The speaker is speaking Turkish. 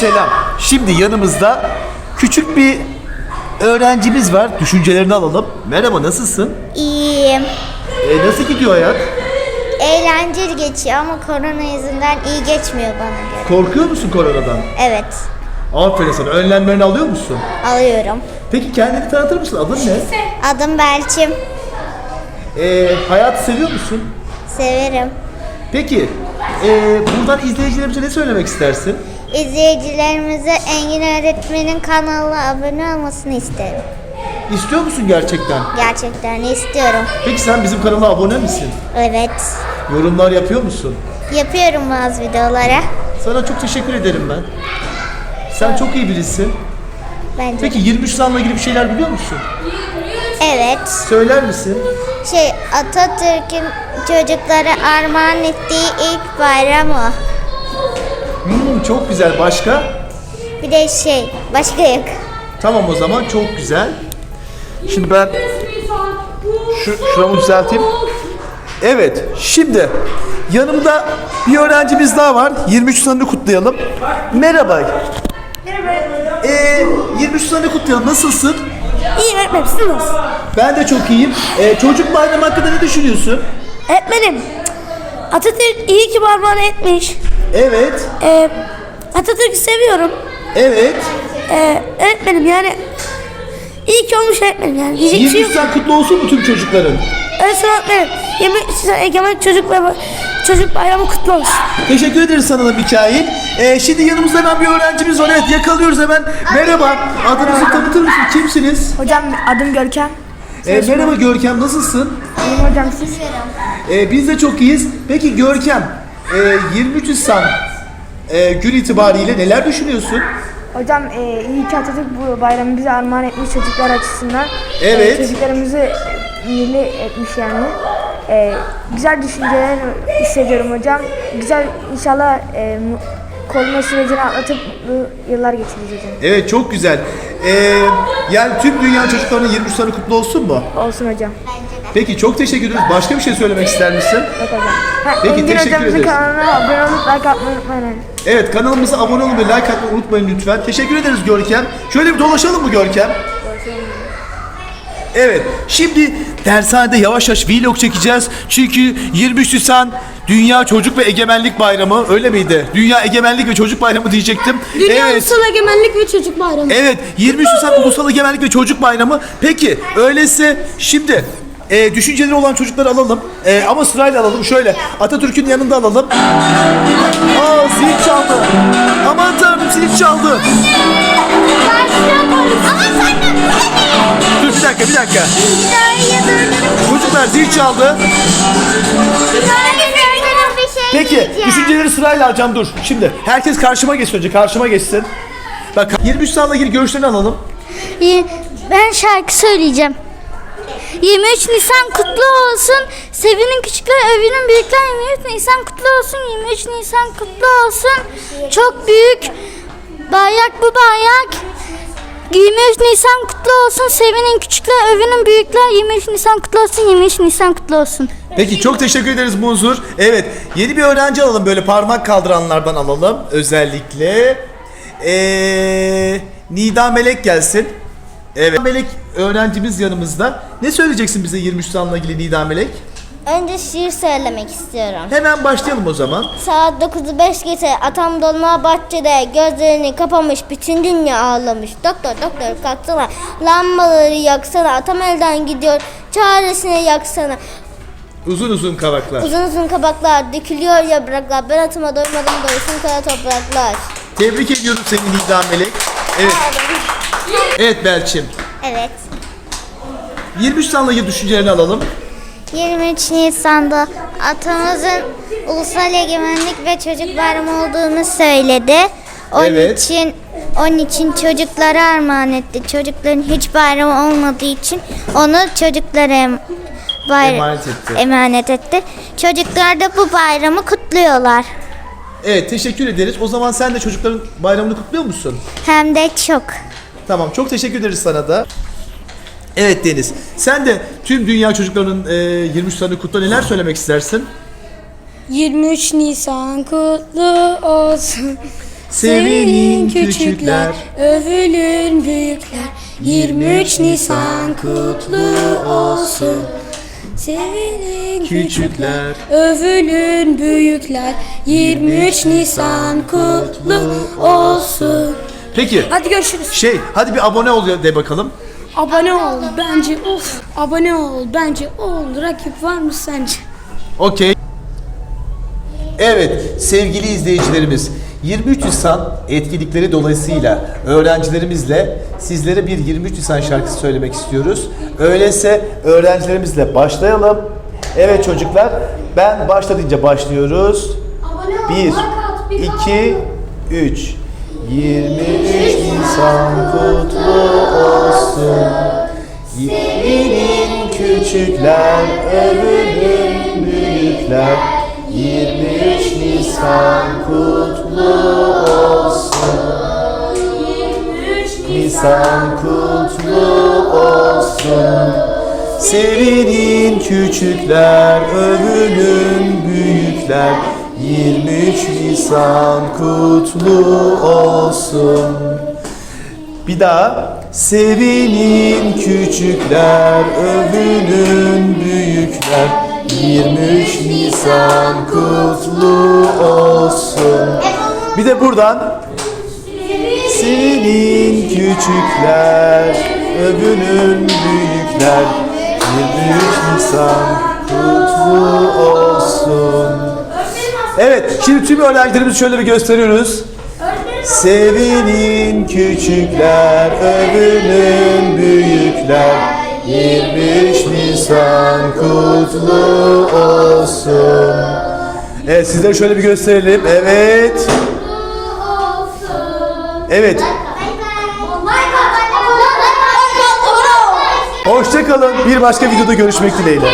Selam. Şimdi yanımızda küçük bir öğrencimiz var. Düşüncelerini alalım. Merhaba, nasılsın? İyiyim. Ee, nasıl gidiyor hayat? Eğlenceli geçiyor ama korona yüzünden iyi geçmiyor bana göre. Korkuyor musun koronadan? Evet, Aferin sana. Önlemlerini alıyor musun? alıyorum. Peki kendini tanıtır mısın? Adın ne? Adım Belçim. Ee, hayatı seviyor musun? Severim. Peki, ee, buradan izleyicilerimize ne söylemek istersin? İzleyicilerimize Engin öğretmenin kanalına abone olmasını isterim. İstiyor musun gerçekten? Gerçekten istiyorum. Peki sen bizim kanala abone misin? Evet. Yorumlar yapıyor musun? Yapıyorum bazı videolara. Sana çok teşekkür ederim ben. Sen çok iyi birisin. Bence. Peki 23 Nisan'la ilgili bir şeyler biliyor musun? Evet. Söyler misin? Şey Atatürk'ün çocuklara armağan ettiği ilk bayram o. Hmm, çok güzel. Başka? Bir de şey başka yok. Tamam o zaman çok güzel. Şimdi ben şu şuramı düzelteyim. Evet, şimdi yanımda bir öğrencimiz daha var. 23 Nisan'ı kutlayalım. Merhaba. Merhaba. Ee, 23 Nisan'ı kutlayalım. Nasılsın? İyiyim öğretmenim siz nasılsınız? Ben de çok iyiyim. Ee, çocuk bayramı hakkında ne düşünüyorsun? Öğretmenim Atatürk iyi ki parmağını etmiş. Evet, Ee, Atatürk'ü seviyorum. evet. Ee, öğretmenim yani iyi ki olmuş öğretmenim yani. Diyecek bir şey 23 yok. Nisan kutlu olsun tüm çocukların? Öyleyse öğretmenim 23 Nisan Egemen Çocuk ve Çocuk Bayramı kutlu olsun. Teşekkür ederiz sana da Mikail. Ee, şimdi yanımızda hemen bir öğrencimiz var. Evet yakalıyoruz hemen. Merhaba. Adınızı tanıtır mısın? Kimsiniz? Hocam adım Görkem. Ee, merhaba Görkem nasılsın? İyiyim hocam siz. Ee, biz de çok iyiyiz. Peki Görkem, e, 23 Nisan e, gün itibariyle neler düşünüyorsun? Hocam e, iyi ki Atatürk bu bayramı bize armağan etmiş çocuklar açısından. Evet. E, çocuklarımızı e, milli etmiş yani. E, güzel düşünceler hissediyorum hocam. Güzel inşallah e, korona sürecini atlatıp yıllar geçireceğiz hocam. Evet çok güzel. Ee, yani tüm dünya çocuklarının 23 Nisan'ı kutlu olsun mu? Olsun hocam. Peki çok teşekkür ederiz. Başka bir şey söylemek ister misin? Yok hocam. Ha, Peki, Engin teşekkür hocamızın ederiz. kanalına abone olup like atmayı unutmayın. Evet kanalımıza abone olun ve like atmayı unutmayın lütfen. Teşekkür ederiz Görkem. Şöyle bir dolaşalım mı Görkem? Evet şimdi dershanede yavaş yavaş vlog çekeceğiz. Çünkü 23 Nisan Dünya Çocuk ve Egemenlik Bayramı öyle miydi? Dünya Egemenlik ve Çocuk Bayramı diyecektim. Dünya evet. Ulusal Egemenlik ve Çocuk Bayramı. Evet 23 Nisan Ulusal Egemenlik ve Çocuk Bayramı. Peki öyleyse şimdi e, düşünceleri olan çocukları alalım. E, ama sırayla alalım. Şöyle Atatürk'ün yanında alalım. Aa zil çaldı. Aman tanrım zil çaldı. Dur bir dakika bir dakika. Çocuklar zil çaldı. Peki düşünceleri sırayla alacağım dur. Şimdi herkes karşıma geçsin önce karşıma geçsin. Bak 23 Nisan'la ilgili görüşlerini alalım. Ben şarkı söyleyeceğim. 23 Nisan kutlu olsun. Sevinin küçükler, övünün büyükler. 23 Nisan kutlu olsun. 23 Nisan kutlu olsun. Çok büyük bayrak bu bayrak. 23 Nisan kutlu olsun. Sevinin küçükler, övünün büyükler. 23 Nisan kutlu olsun. 23 Nisan kutlu olsun. Peki çok teşekkür ederiz Munzur. Evet yeni bir öğrenci alalım böyle parmak kaldıranlardan alalım özellikle. Ee, Nida Melek gelsin. Evet. Melek öğrencimiz yanımızda. Ne söyleyeceksin bize 23 Nisan'la ilgili Nida Melek? Önce şiir söylemek istiyorum. Hemen başlayalım o zaman. Saat 9'u 5 geçe atam dolma bahçede gözlerini kapamış bütün dünya ağlamış. Doktor doktor kalksana lambaları yaksana atam elden gidiyor çaresine yaksana. Uzun uzun kavaklar. Uzun uzun kabaklar dökülüyor yapraklar ben atıma doymadım doysun kara topraklar. Tebrik ediyorum seni Nida Melek. Evet. Evet Belçim. Evet. 23 Nisan'la ilgili düşüncelerini alalım. 23 Nisan'da atamızın ulusal egemenlik ve çocuk bayramı olduğunu söyledi. Onun Evet. için onun için çocuklara armağan etti. Çocukların hiç bayramı olmadığı için onu çocuklara em- bayra- Emanet etti. emanet etti. Çocuklar da bu bayramı kutluyorlar. Evet teşekkür ederiz. O zaman sen de çocukların bayramını kutluyor musun? Hem de çok. Tamam çok teşekkür ederiz sana da. Evet Deniz. Sen de tüm dünya çocuklarının e, 23 Nisan'ı kutla neler söylemek istersin? 23 Nisan kutlu olsun. Sevinin küçükler. övülün büyükler. 23 Nisan kutlu olsun. Sevinin Küçükler. övülün büyükler. 23 Nisan kutlu olsun. Peki. Hadi görüşürüz. Şey hadi bir abone ol de bakalım. Abone ol bence of. Abone ol bence ol. Rakip var mı sence? Okey. Evet sevgili izleyicilerimiz 23 Nisan etkinlikleri dolayısıyla öğrencilerimizle sizlere bir 23 Nisan şarkısı söylemek istiyoruz. Öyleyse öğrencilerimizle başlayalım. Evet çocuklar ben başla deyince başlıyoruz. 1, 2, 3. 23 Nisan kutlu olsun. Sevinin küçükler, övünün büyükler. 23 Nisan kutlu olsun. Nisan kutlu olsun. Sevinin küçükler, övünün büyükler. 23 Nisan kutlu olsun. Bir daha. Sevinin küçükler, övünün büyükler. 23 Nisan kutlu olsun. Bir de buradan. Sevinin küçükler, övünün büyükler. 23 Nisan kutlu olsun. Evet, şimdi tüm öğrencilerimizi şöyle bir gösteriyoruz. Sevinin küçükler, övünün büyükler. 23 Nisan kutlu olsun. Evet, sizlere şöyle bir gösterelim. Evet. Evet. Hoşçakalın. Bir başka videoda görüşmek dileğiyle.